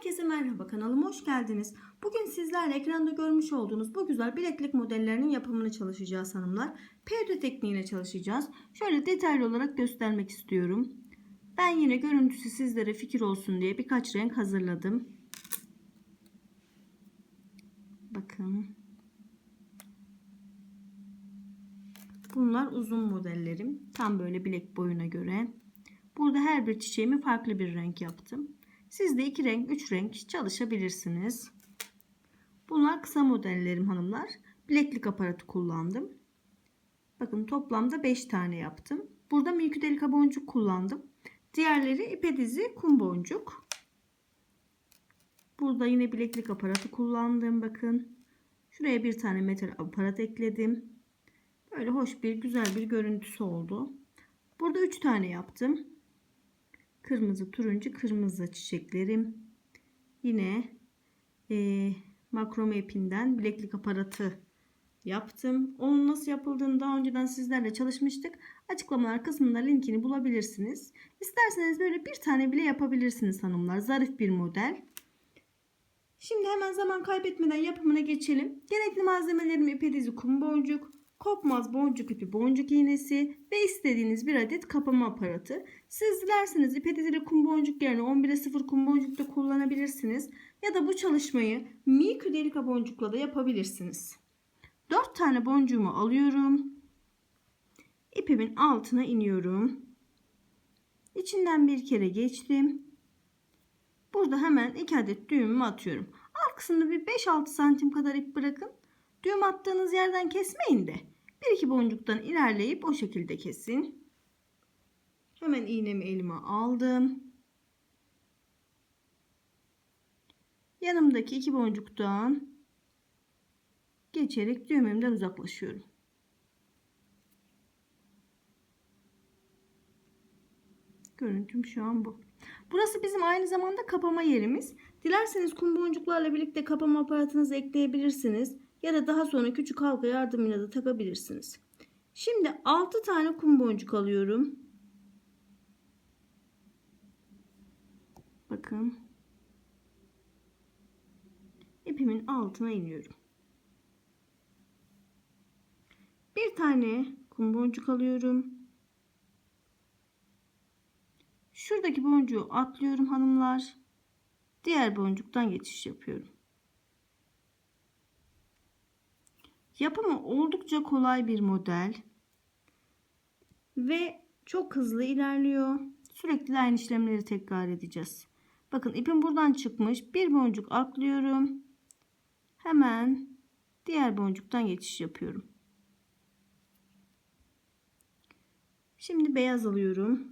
Herkese merhaba kanalıma hoş geldiniz. Bugün sizlerle ekranda görmüş olduğunuz bu güzel bileklik modellerinin yapımını çalışacağız hanımlar. Perde tekniğine çalışacağız. Şöyle detaylı olarak göstermek istiyorum. Ben yine görüntüsü sizlere fikir olsun diye birkaç renk hazırladım. Bakın. Bunlar uzun modellerim. Tam böyle bilek boyuna göre. Burada her bir çiçeğimi farklı bir renk yaptım. Siz de iki renk, üç renk çalışabilirsiniz. Bunlar kısa modellerim hanımlar. Bileklik aparatı kullandım. Bakın toplamda 5 tane yaptım. Burada milküdelika boncuk kullandım. Diğerleri ipe dizi kum boncuk. Burada yine bileklik aparatı kullandım. Bakın. Şuraya bir tane metal aparat ekledim. Böyle hoş bir güzel bir görüntüsü oldu. Burada 3 tane yaptım. Kırmızı, turuncu, kırmızı çiçeklerim. Yine e, makrome ipinden bileklik aparatı yaptım. Onun nasıl yapıldığını daha önceden sizlerle çalışmıştık. Açıklamalar kısmında linkini bulabilirsiniz. İsterseniz böyle bir tane bile yapabilirsiniz hanımlar. Zarif bir model. Şimdi hemen zaman kaybetmeden yapımına geçelim. Gerekli malzemelerim ipe kum boncuk, kopmaz boncuk ipi boncuk iğnesi ve istediğiniz bir adet kapama aparatı. Siz dilerseniz ipe dizili kum boncuk yerine 11'e 0 kum boncuk da kullanabilirsiniz. Ya da bu çalışmayı mikro delika boncukla da yapabilirsiniz. 4 tane boncuğumu alıyorum. İpimin altına iniyorum. İçinden bir kere geçtim. Burada hemen 2 adet düğümümü atıyorum. Alt kısımda bir 5-6 santim kadar ip bırakın. Düğüm attığınız yerden kesmeyin de. Bir iki boncuktan ilerleyip o şekilde kesin. Hemen iğnemi elime aldım. Yanımdaki iki boncuktan geçerek düğümümden uzaklaşıyorum. Görüntüm şu an bu. Burası bizim aynı zamanda kapama yerimiz. Dilerseniz kum boncuklarla birlikte kapama aparatınızı ekleyebilirsiniz. Ya da daha sonra küçük halka yardımıyla da takabilirsiniz. Şimdi 6 tane kum boncuk alıyorum. Bakın. İpimin altına iniyorum. Bir tane kum boncuk alıyorum. Şuradaki boncuğu atlıyorum hanımlar. Diğer boncuktan geçiş yapıyorum. Yapımı oldukça kolay bir model. Ve çok hızlı ilerliyor. Sürekli aynı işlemleri tekrar edeceğiz. Bakın ipim buradan çıkmış. Bir boncuk atlıyorum. Hemen diğer boncuktan geçiş yapıyorum. Şimdi beyaz alıyorum.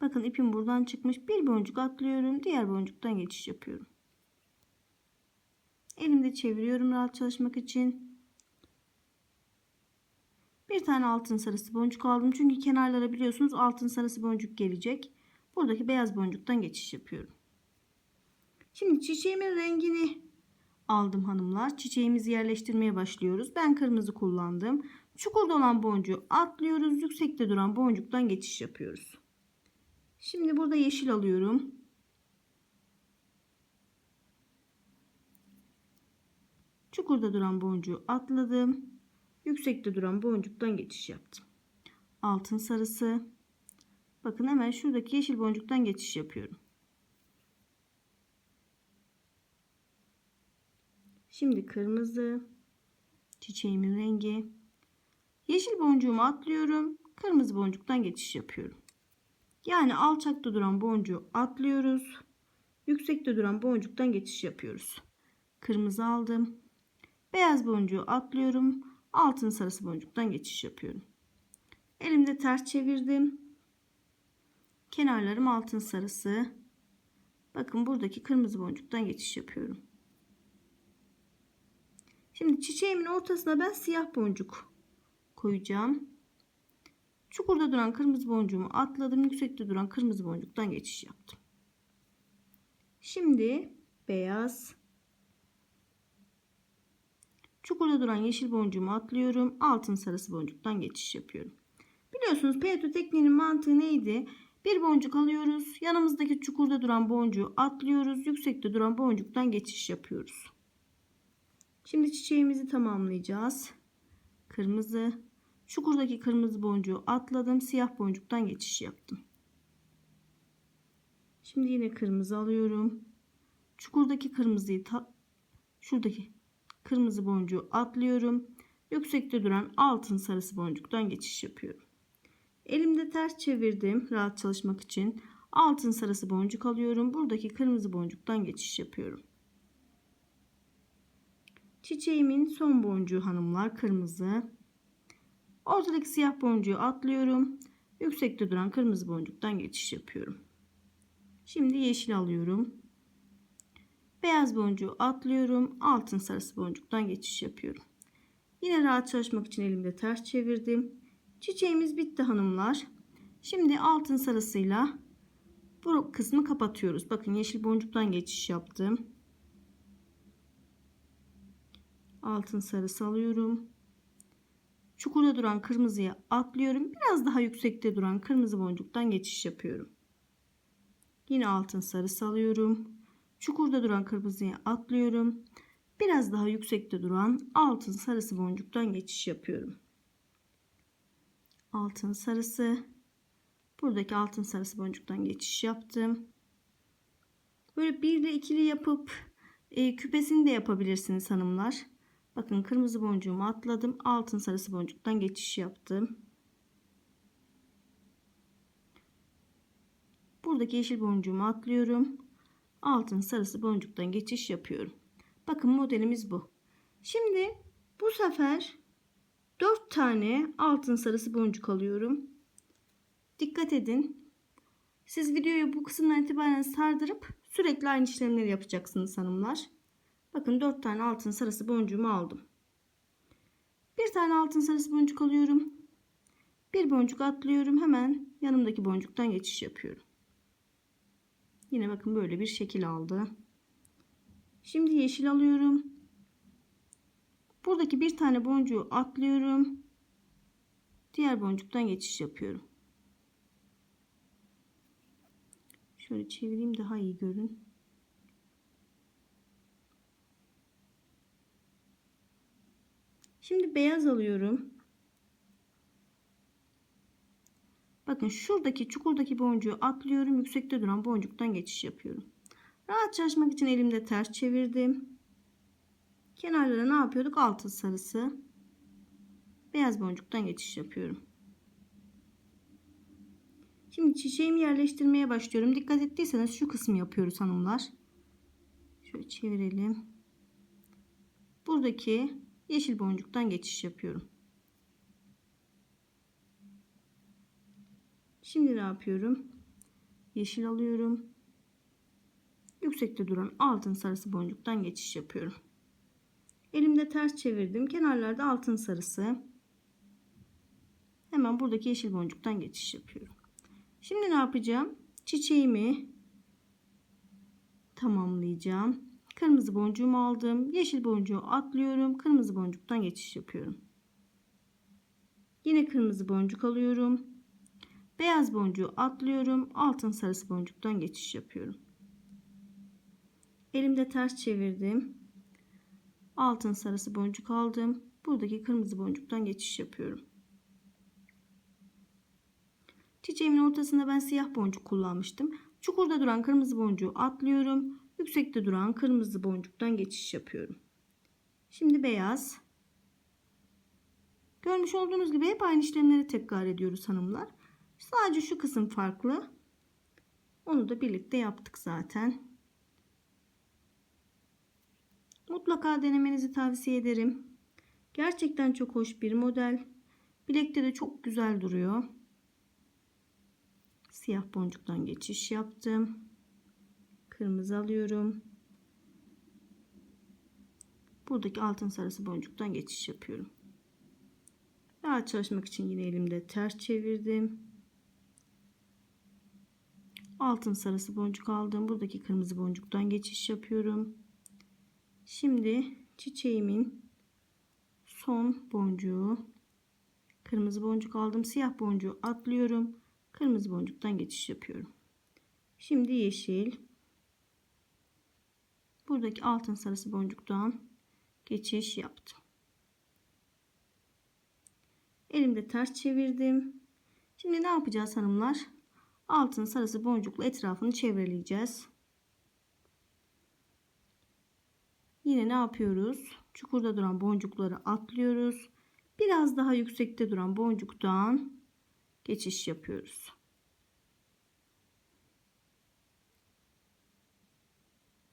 Bakın ipim buradan çıkmış. Bir boncuk atlıyorum. Diğer boncuktan geçiş yapıyorum. Elimde çeviriyorum rahat çalışmak için. Bir tane altın sarısı boncuk aldım. Çünkü kenarlara biliyorsunuz altın sarısı boncuk gelecek. Buradaki beyaz boncuktan geçiş yapıyorum. Şimdi çiçeğimin rengini aldım hanımlar. Çiçeğimizi yerleştirmeye başlıyoruz. Ben kırmızı kullandım. Çukurda olan boncuğu atlıyoruz. Yüksekte duran boncuktan geçiş yapıyoruz. Şimdi burada yeşil alıyorum. Çukurda duran boncuğu atladım. Yüksekte duran boncuktan geçiş yaptım. Altın sarısı. Bakın hemen şuradaki yeşil boncuktan geçiş yapıyorum. Şimdi kırmızı. Çiçeğimin rengi. Yeşil boncuğumu atlıyorum. Kırmızı boncuktan geçiş yapıyorum. Yani alçakta duran boncuğu atlıyoruz. Yüksekte duran boncuktan geçiş yapıyoruz. Kırmızı aldım. Beyaz boncuğu atlıyorum. Altın sarısı boncuktan geçiş yapıyorum. Elimde ters çevirdim. Kenarlarım altın sarısı. Bakın buradaki kırmızı boncuktan geçiş yapıyorum. Şimdi çiçeğimin ortasına ben siyah boncuk koyacağım. Çukurda duran kırmızı boncuğumu atladım. Yüksekte duran kırmızı boncuktan geçiş yaptım. Şimdi beyaz. Çukurda duran yeşil boncuğumu atlıyorum. Altın sarısı boncuktan geçiş yapıyorum. Biliyorsunuz P2 tekniğinin mantığı neydi? Bir boncuk alıyoruz. Yanımızdaki çukurda duran boncuğu atlıyoruz. Yüksekte duran boncuktan geçiş yapıyoruz. Şimdi çiçeğimizi tamamlayacağız. Kırmızı. Çukurdaki kırmızı boncuğu atladım. Siyah boncuktan geçiş yaptım. Şimdi yine kırmızı alıyorum. Çukurdaki kırmızıyı ta şuradaki kırmızı boncuğu atlıyorum. Yüksekte duran altın sarısı boncuktan geçiş yapıyorum. Elimde ters çevirdim rahat çalışmak için. Altın sarısı boncuk alıyorum. Buradaki kırmızı boncuktan geçiş yapıyorum. Çiçeğimin son boncuğu hanımlar kırmızı. Ortadaki siyah boncuğu atlıyorum. Yüksekte duran kırmızı boncuktan geçiş yapıyorum. Şimdi yeşil alıyorum. Beyaz boncuğu atlıyorum. Altın sarısı boncuktan geçiş yapıyorum. Yine rahat çalışmak için elimde ters çevirdim. Çiçeğimiz bitti hanımlar. Şimdi altın sarısıyla bu kısmı kapatıyoruz. Bakın yeşil boncuktan geçiş yaptım. Altın sarısı alıyorum. Çukurda duran kırmızıya atlıyorum. Biraz daha yüksekte duran kırmızı boncuktan geçiş yapıyorum. Yine altın sarısı alıyorum. Çukurda duran kırmızıya atlıyorum. Biraz daha yüksekte duran altın sarısı boncuktan geçiş yapıyorum. Altın sarısı. Buradaki altın sarısı boncuktan geçiş yaptım. Böyle bir ile ikili yapıp e, küpesini de yapabilirsiniz hanımlar. Bakın kırmızı boncuğumu atladım. Altın sarısı boncuktan geçiş yaptım. Buradaki yeşil boncuğumu atlıyorum. Altın sarısı boncuktan geçiş yapıyorum. Bakın modelimiz bu. Şimdi bu sefer 4 tane altın sarısı boncuk alıyorum. Dikkat edin. Siz videoyu bu kısımdan itibaren sardırıp sürekli aynı işlemleri yapacaksınız hanımlar. Bakın 4 tane altın sarısı boncuğumu aldım. Bir tane altın sarısı boncuk alıyorum. Bir boncuk atlıyorum. Hemen yanımdaki boncuktan geçiş yapıyorum. Yine bakın böyle bir şekil aldı. Şimdi yeşil alıyorum. Buradaki bir tane boncuğu atlıyorum. Diğer boncuktan geçiş yapıyorum. Şöyle çevireyim daha iyi görün. Şimdi beyaz alıyorum. Bakın şuradaki çukurdaki boncuğu atlıyorum. Yüksekte duran boncuktan geçiş yapıyorum. Rahat çalışmak için elimde ters çevirdim. Kenarlara ne yapıyorduk? Altın sarısı. Beyaz boncuktan geçiş yapıyorum. Şimdi çiçeğimi yerleştirmeye başlıyorum. Dikkat ettiyseniz şu kısmı yapıyoruz hanımlar. Şöyle çevirelim. Buradaki yeşil boncuktan geçiş yapıyorum. Şimdi ne yapıyorum? Yeşil alıyorum. Yüksekte duran altın sarısı boncuktan geçiş yapıyorum. Elimde ters çevirdim. Kenarlarda altın sarısı. Hemen buradaki yeşil boncuktan geçiş yapıyorum. Şimdi ne yapacağım? Çiçeğimi tamamlayacağım. Kırmızı boncuğumu aldım. Yeşil boncuğu atlıyorum. Kırmızı boncuktan geçiş yapıyorum. Yine kırmızı boncuk alıyorum. Beyaz boncuğu atlıyorum. Altın sarısı boncuktan geçiş yapıyorum. Elimde ters çevirdim. Altın sarısı boncuk aldım. Buradaki kırmızı boncuktan geçiş yapıyorum. Çiçeğimin ortasında ben siyah boncuk kullanmıştım. Çukurda duran kırmızı boncuğu atlıyorum. Yüksekte duran kırmızı boncuktan geçiş yapıyorum. Şimdi beyaz. Görmüş olduğunuz gibi hep aynı işlemleri tekrar ediyoruz hanımlar. Sadece şu kısım farklı. Onu da birlikte yaptık zaten. Mutlaka denemenizi tavsiye ederim. Gerçekten çok hoş bir model. Bilekte de çok güzel duruyor. Siyah boncuktan geçiş yaptım. Kırmızı alıyorum. Buradaki altın sarısı boncuktan geçiş yapıyorum. Rahat çalışmak için yine elimde ters çevirdim. Altın sarısı boncuk aldım. Buradaki kırmızı boncuktan geçiş yapıyorum. Şimdi çiçeğimin son boncuğu kırmızı boncuk aldım. Siyah boncuğu atlıyorum. kırmızı boncuktan geçiş yapıyorum. Şimdi yeşil. Buradaki altın sarısı boncuktan geçiş yaptım. Elimde ters çevirdim. Şimdi ne yapacağız hanımlar? Altın sarısı boncukla etrafını çevreleyeceğiz. Yine ne yapıyoruz? Çukurda duran boncukları atlıyoruz. Biraz daha yüksekte duran boncuktan geçiş yapıyoruz.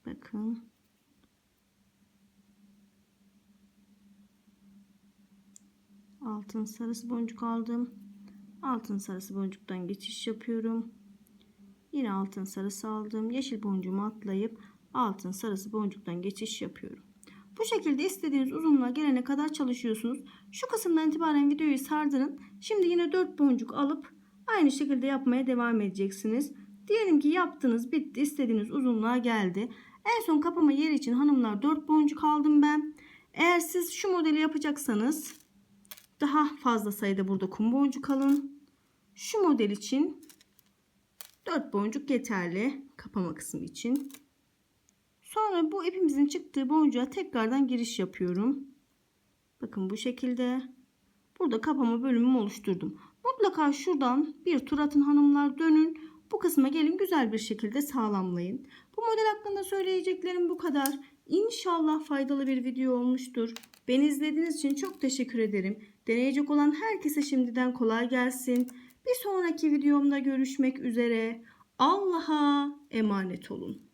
Bakın. Altın sarısı boncuk aldım. Altın sarısı boncuktan geçiş yapıyorum. Yine altın sarısı aldım. Yeşil boncuğumu atlayıp altın sarısı boncuktan geçiş yapıyorum. Bu şekilde istediğiniz uzunluğa gelene kadar çalışıyorsunuz. Şu kısımdan itibaren videoyu sardırın. Şimdi yine 4 boncuk alıp aynı şekilde yapmaya devam edeceksiniz. Diyelim ki yaptınız bitti istediğiniz uzunluğa geldi. En son kapama yeri için hanımlar 4 boncuk aldım ben. Eğer siz şu modeli yapacaksanız daha fazla sayıda burada kum boncuk alın. Şu model için 4 boncuk yeterli kapama kısmı için. Sonra bu ipimizin çıktığı boncuğa tekrardan giriş yapıyorum. Bakın bu şekilde. Burada kapama bölümümü oluşturdum. Mutlaka şuradan bir tur atın hanımlar dönün. Bu kısma gelin güzel bir şekilde sağlamlayın. Bu model hakkında söyleyeceklerim bu kadar. İnşallah faydalı bir video olmuştur. Beni izlediğiniz için çok teşekkür ederim. Deneyecek olan herkese şimdiden kolay gelsin. Bir sonraki videomda görüşmek üzere. Allah'a emanet olun.